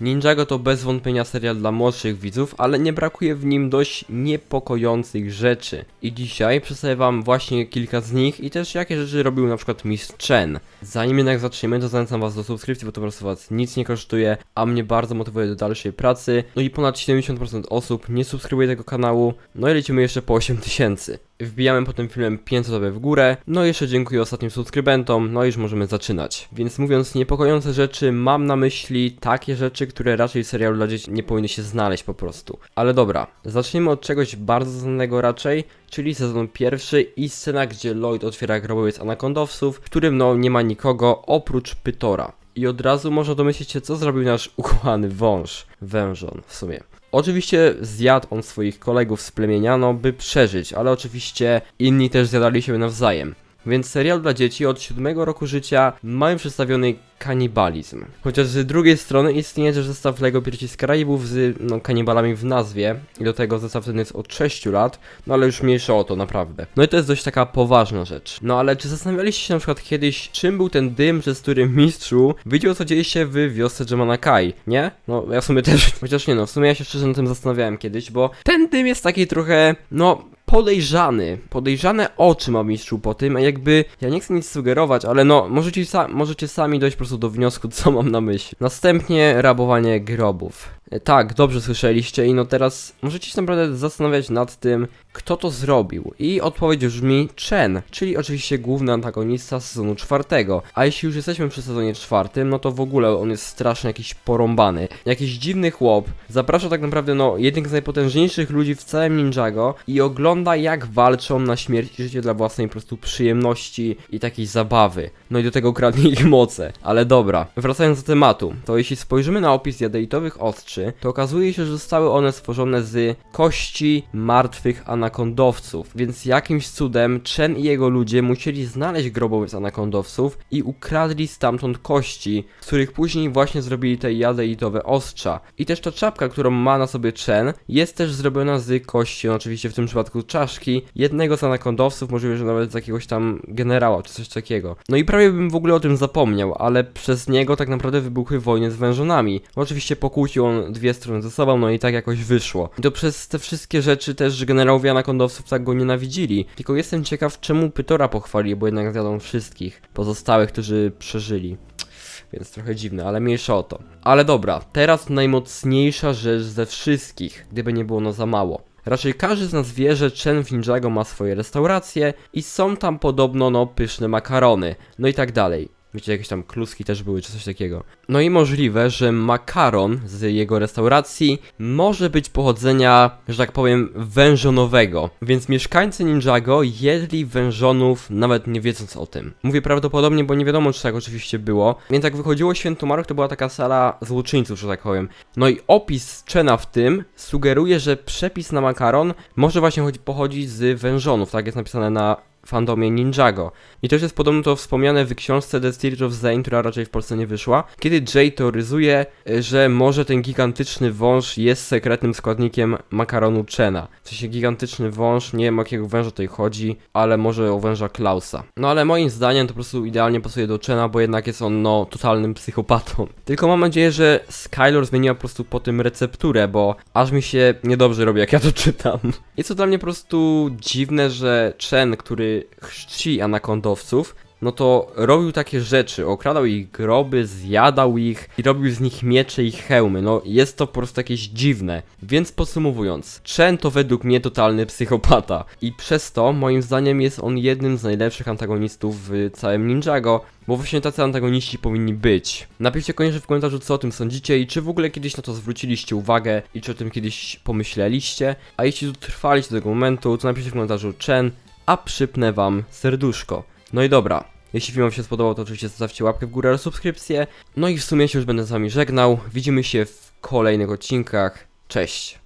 Ninjago to bez wątpienia serial dla młodszych widzów, ale nie brakuje w nim dość niepokojących rzeczy. I dzisiaj przedstawię wam właśnie kilka z nich i też jakie rzeczy robił na przykład Miss Chen. Zanim jednak zaczniemy, to zachęcam was do subskrypcji, bo to po prostu was nic nie kosztuje, a mnie bardzo motywuje do dalszej pracy. No i ponad 70% osób nie subskrybuje tego kanału, no i lecimy jeszcze po 8000. Wbijamy po tym filmem 500 łapek w górę, no i jeszcze dziękuję ostatnim subskrybentom, no i już możemy zaczynać. Więc mówiąc niepokojące rzeczy, mam na myśli takie rzeczy, które raczej w serialu dla dzieci nie powinny się znaleźć po prostu. Ale dobra, zacznijmy od czegoś bardzo znanego raczej, czyli sezon pierwszy i scena, gdzie Lloyd otwiera grobowiec anakondowców, w którym no nie ma nikogo oprócz Pytora. I od razu można domyślić się, co zrobił nasz ukochany wąż, wężon w sumie. Oczywiście zjadł on swoich kolegów z plemienia, no by przeżyć, ale oczywiście inni też zjadali się nawzajem. Więc serial dla dzieci od 7 roku życia mamy przedstawiony kanibalizm. Chociaż z drugiej strony istnieje też zestaw Lego Piraci z Karaibów z no, kanibalami w nazwie i do tego zestaw ten jest od 6 lat, no ale już mniejsza o to naprawdę. No i to jest dość taka poważna rzecz. No ale czy zastanawialiście się na przykład kiedyś, czym był ten dym, przez który mistrzu widział co dzieje się w wiosce Jamanakai, nie? No ja w sumie też, chociaż nie no, w sumie ja się szczerze na tym zastanawiałem kiedyś, bo ten dym jest taki trochę, no podejrzany. Podejrzane oczy ma mistrzu po tym, a jakby ja nie chcę nic sugerować, ale no możecie, sa możecie sami dojść po prostu do wniosku, co mam na myśli. Następnie rabowanie grobów. E, Tak, dobrze słyszeliście i no teraz możecie się naprawdę zastanawiać nad tym, kto to zrobił. I odpowiedź brzmi Chen, czyli oczywiście główny antagonista sezonu czwartego. A jeśli już jesteśmy przy sezonie czwartym, no to w ogóle on jest strasznie jakiś porąbany. Jakiś dziwny chłop zaprasza tak naprawdę no jednych z najpotężniejszych ludzi w całym Ninjago i ogląda jak walczą na śmierć i życie dla własnej po prostu przyjemności i takiej zabawy. No i do tego kradnie ich moce. Ale dobra, wracając do tematu, to jeśli spojrzymy na opis jadeitowych ostrzy, to okazuje się, że zostały one stworzone z kości martwych anakondowców, więc jakimś cudem Chen i jego ludzie musieli znaleźć grobowiec anakondowców i ukradli stamtąd kości, z których później właśnie zrobili te jadeitowe ostrza. I też ta czapka, którą ma na sobie Chen, jest też zrobiona z kości, no oczywiście w tym przypadku czaszki, jednego z anakondowców, możliwe, że nawet z jakiegoś tam generała czy coś takiego. No i prawie bym w ogóle o tym zapomniał, ale przez niego tak naprawdę wybuchły wojny z wężonami. Oczywiście pokłócił on dwie strony ze sobą, no i tak jakoś wyszło. I to przez te wszystkie rzeczy też, generałowie anakondowców tak go nienawidzili. Tylko jestem ciekaw, czemu Pytora pochwali, bo jednak zjadą wszystkich pozostałych, którzy przeżyli. Więc trochę dziwne, ale mniejsza o to. Ale dobra, teraz najmocniejsza rzecz ze wszystkich, gdyby nie było no za mało. Raczej każdy z nas wie, że Chen w Ninjago ma swoje restauracje i są tam podobno no pyszne makarony, no i tak dalej. Wiecie, jakieś tam kluski też były, czy coś takiego. No i możliwe, że makaron z jego restauracji może być pochodzenia, że tak powiem, wężonowego. Więc mieszkańcy Ninjago jedli wężonów nawet nie wiedząc o tym. Mówię prawdopodobnie, bo nie wiadomo, czy tak oczywiście było. Więc jak wychodziło Świętomark, to była taka sala złoczyńców, że tak powiem. No i opis Chena w tym sugeruje, że przepis na makaron może właśnie chodzi- pochodzić z wężonów. Tak jest napisane na fandomie Ninjago. I też jest podobno to wspomniane w książce The Spirit of Zane, która raczej w Polsce nie wyszła, kiedy Jay teoryzuje, że może ten gigantyczny wąż jest sekretnym składnikiem makaronu Chena. W sensie gigantyczny wąż, nie wiem o jakiego węża tutaj chodzi, ale może o węża Klausa. No ale moim zdaniem to po prostu idealnie pasuje do Chena, bo jednak jest on no totalnym psychopatą. Tylko mam nadzieję, że Skylor zmieniła po prostu po tym recepturę, bo aż mi się niedobrze robi jak ja to czytam. Jest to dla mnie po prostu dziwne, że Chen, który chrzci anakondowców, no to robił takie rzeczy, okradał ich groby, zjadał ich i robił z nich miecze i hełmy, no jest to po prostu jakieś dziwne. Więc podsumowując, Chen to według mnie totalny psychopata i przez to moim zdaniem jest on jednym z najlepszych antagonistów w całym Ninjago, bo właśnie tacy antagoniści powinni być. Napiszcie koniecznie w komentarzu co o tym sądzicie i czy w ogóle kiedyś na to zwróciliście uwagę i czy o tym kiedyś pomyśleliście, a jeśli dotrwaliście do tego momentu, to napiszcie w komentarzu Chen, a przypnę wam serduszko. No i dobra, jeśli film wam się spodobał, to oczywiście zostawcie łapkę w górę oraz subskrypcję. No i w sumie się już będę z wami żegnał. Widzimy się w kolejnych odcinkach. Cześć!